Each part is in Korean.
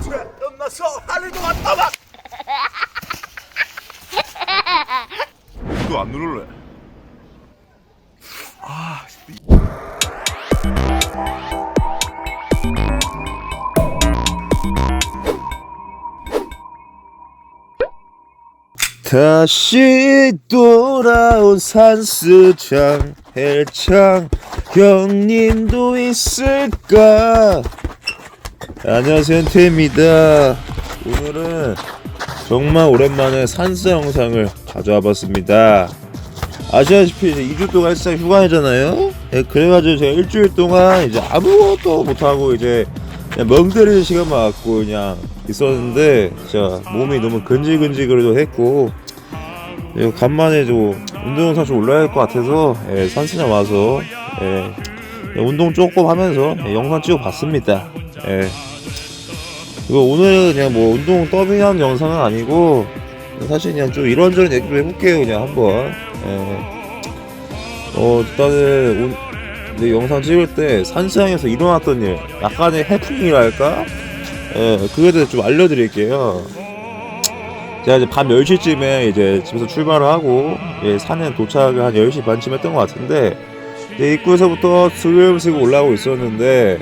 끝났어 할 일도 막 이거 안 누를래. 다시 돌아온 산수장 헬창 형님도 있을까 안녕하세요 엔테입니다. 오늘은 정말 오랜만에 산수 영상을 가져와 봤습니다. 아시다시피 이제 2주 동안 일상 휴가잖아요? 예, 그래가지고 제가 일주일 동안 이제 아무것도 못하고 이제 그냥 멍 때리는 시간만 갖고 그냥 있었는데 진짜 몸이 너무 근질근질그래도 했고 예, 간만에 좀 운동 영상 좀 올라야 할 것 같아서 예, 산수장 와서 예, 운동 조금 하면서 예, 영상 찍어 봤습니다 예. 이거 오늘은 그냥 뭐 운동 더빙하는 영상은 아니고 사실 그냥 좀 이런저런 얘기 좀 해볼게요 그냥 한번 예. 어 일단은 오, 내 영상 찍을 때 산수장에서 일어났던 일 약간의 해프닝이랄까 예, 그거에 대해서 좀 알려드릴게요 제가 이제 밤 10시쯤에 이제 집에서 출발을 하고 예, 산에 도착을 한 10시 반쯤 했던 것 같은데 이제 입구에서부터 슬금슬금 올라오고 있었는데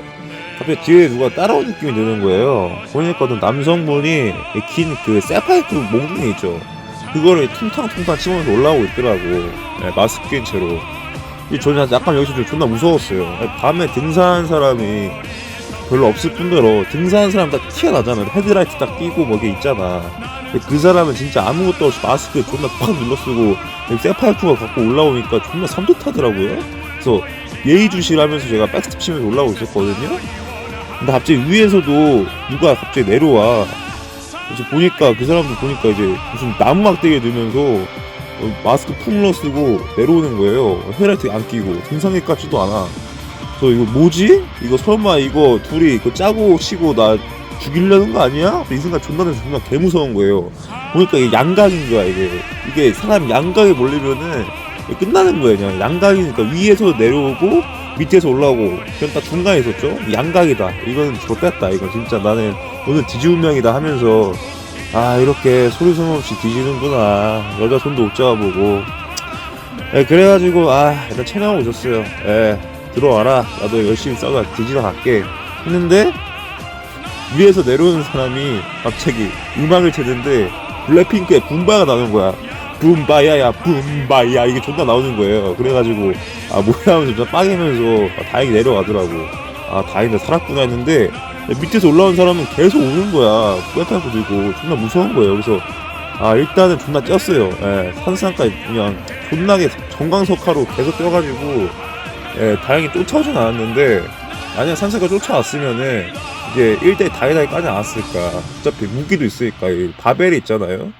갑자기 뒤에 누가 따라오는 느낌이 드는 거예요. 보니까 어떤 남성분이 긴그 세파이크 몽둥이 있죠. 그거를 퉁탕퉁탕 치면서 올라오고 있더라고. 예, 마스크 낀 채로. 이 저는 약간 여기서 좀 존나 무서웠어요. 예, 밤에 등산하는 사람이 별로 없을 뿐더러 등산하는 사람 딱 티가 나잖아요. 헤드라이트 딱 끼고 뭐 이게 있잖아. 그 사람은 진짜 아무것도 없이 마스크 존나 팍 눌러쓰고 세파이크가 갖고 올라오니까 존나 섬뜩하더라고요. 그래서 예의주시하면서 제가 백스텝 치면서 올라오고 있었거든요. 근데 갑자기 위에서도 누가 갑자기 내려와. 이제 보니까 그 사람도 보니까 이제 무슨 나무 막대기에 어, 마스크 푹 눌러쓰고 내려오는 거예요. 헤라이트 안 끼고 등산객 같지도 않아. 그래서 이거 뭐지? 이거 설마 이거 둘이 그 짜고 치고 나 죽이려는 거 아니야? 이 순간 존나 존나 개 무서운 거예요. 보니까 이게 양각인 거야 이게 이게 사람 양각에 몰리면은 끝나는 거예요 그냥 양각이니까 위에서 내려오고 밑에서 올라오고 그냥 딱 중간에 있었죠? 양각이다. 이건 좋겠다. 이거 진짜 나는 오늘 뒤지운명이다 하면서 아 이렇게 소리 소문 없이 뒤지는구나. 여자 손도 못 잡아보고. 예, 그래가지고 아 일단 체념하고 있었어요. 예 들어와라. 나도 열심히 싸워 뒤지러 갈게. 했는데 위에서 내려오는 사람이 갑자기 음악을 찾는데 블랙핑크의 붐바가 나오는 거야 붐바야야 붐바야. 이게 존나 나오는 거예요. 그래가지고 아 뭐야 하면서 진짜 빵이면서 아, 다행히 내려가더라고. 아 다행이다. 살았구나 했는데 밑에서 올라온 사람은 계속 오는 거야. 뿌옇다고 들고 존나 무서운 거예요. 그래서 아 일단은 존나 쪘어요. 예, 산산까지 그냥 존나게 정광석화로 계속 뛰어가지고 예, 다행히 쫓아오진 않았는데 만약 산사가 쫓아왔으면은 이제 1대 다이다이 까지 않았을까. 어차피 무기도 있으니까 이 바벨이 있잖아요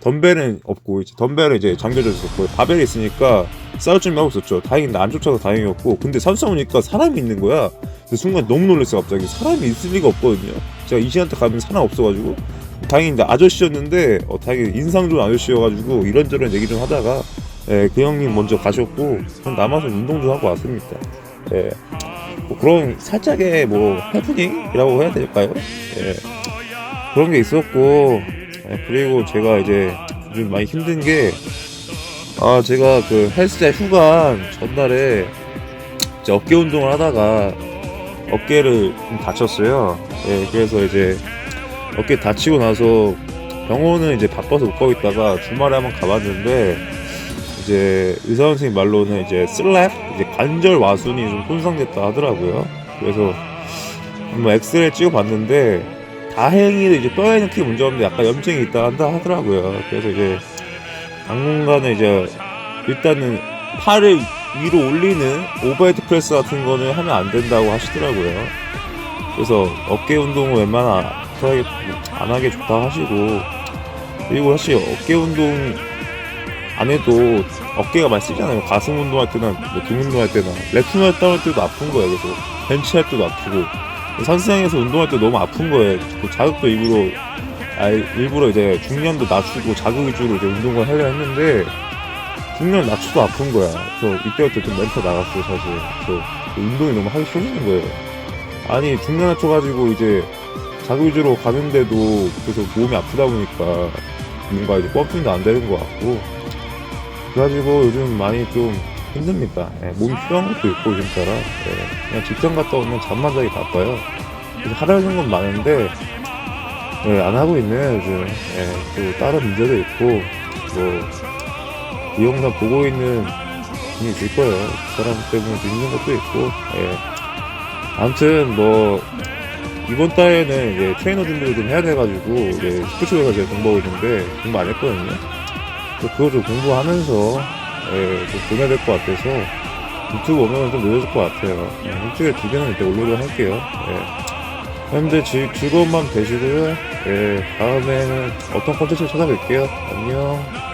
덤벨은 없고 이제 덤벨은 이제 잠겨져 있었고 바벨이 있으니까 싸울 준비하고 있었죠. 다행히 안 쫓아서 다행이었고 근데 산수 오니까 사람이 있는 거야. 그 순간 너무 놀랐어요. 갑자기 사람이 있을 리가 없거든요. 제가 이 시간대 가면 사람 없어가지고 다행히 아저씨였는데 어, 다행히 인상 좋은 아저씨여가지고 이런저런 얘기 좀 하다가 예, 그 형님 먼저 가셨고 전 남아서 운동 좀 하고 왔습니다. 예. 뭐 그런 살짝의 뭐 해프닝이라고 해야 될까요? 예. 그런 게 있었고 예, 그리고 제가 이제 좀 많이 힘든 게, 아, 제가 그 헬스장 휴가 전날에 이제 어깨 운동을 하다가 어깨를 좀 다쳤어요. 예, 그래서 이제 어깨 다치고 나서 병원은 이제 바빠서 못 가고 있다가 주말에 한번 가봤는데, 이제 의사 선생님 말로는 이제 슬랩, 이제 관절 와순이 좀 손상됐다 하더라고요. 그래서 한번 엑스레이 찍어봤는데, 다행히도 이제 뼈에 있는 크게 문제 없는데 약간 염증이 있다 한다 하더라고요. 그래서 이제 당분간은 이제 일단은 팔을 위로 올리는 오버헤드 프레스 같은 거는 하면 안 된다고 하시더라고요. 그래서 어깨 운동은 웬만하면 안 하게 좋다 하시고 그리고 사실 어깨 운동 안 해도 어깨가 많이 쓰잖아요. 가슴 운동할 때나 뭐 등 운동할 때나 레프트 할 때도 아픈 거예요. 그래서 벤치 할 때도 아프고 산수장에서 운동할 때 너무 아픈 거예요. 그 자극도 일부러 아, 일부러 이제 중량도 낮추고 자극 위주로 이제 운동을 하려 했는데 중량 낮춰도 아픈 거야. 그래서 이때부터 좀 멘트 나갔어요, 사실. 그래서 그 운동이 너무 하기 싫은 거예요. 아니 중량 낮춰가지고 이제 자기 위주로 가는데도 계속 몸이 아프다 보니까 뭔가 이제 펌핑도 안 되는 것 같고 그래가지고 요즘 많이 좀 힘듭니다. 예, 몸이 필요한 것도 있고 요즘처럼 예, 그냥 직장 갔다 오면 잠만 자기 바빠요. 하라는 건 많은데 예, 안 하고 있네요 요즘. 예, 또 다른 문제도 있고 뭐이 영상 보고 있는 분이 있을 거예요. 그 사람 때문에 힘든 것도 있고 예. 아무튼 뭐 이번 달에는 이제 트레이너 준비를 좀 해야 돼가지고 이제 스포츠에서 제가 공부하고 있는데 공부 안 했거든요. 그거 좀 공부하면서 예, 좀 보내야 될 것 같아서 유튜브 오면 좀 늦어질 것 같아요. 예, 일주일에 두 개는 이제 올리도록 할게요. 예. 여러분들 즐- 즐거운 밤 되시고요. 예, 다음에는 어떤 콘텐츠를 찾아뵐게요. 안녕.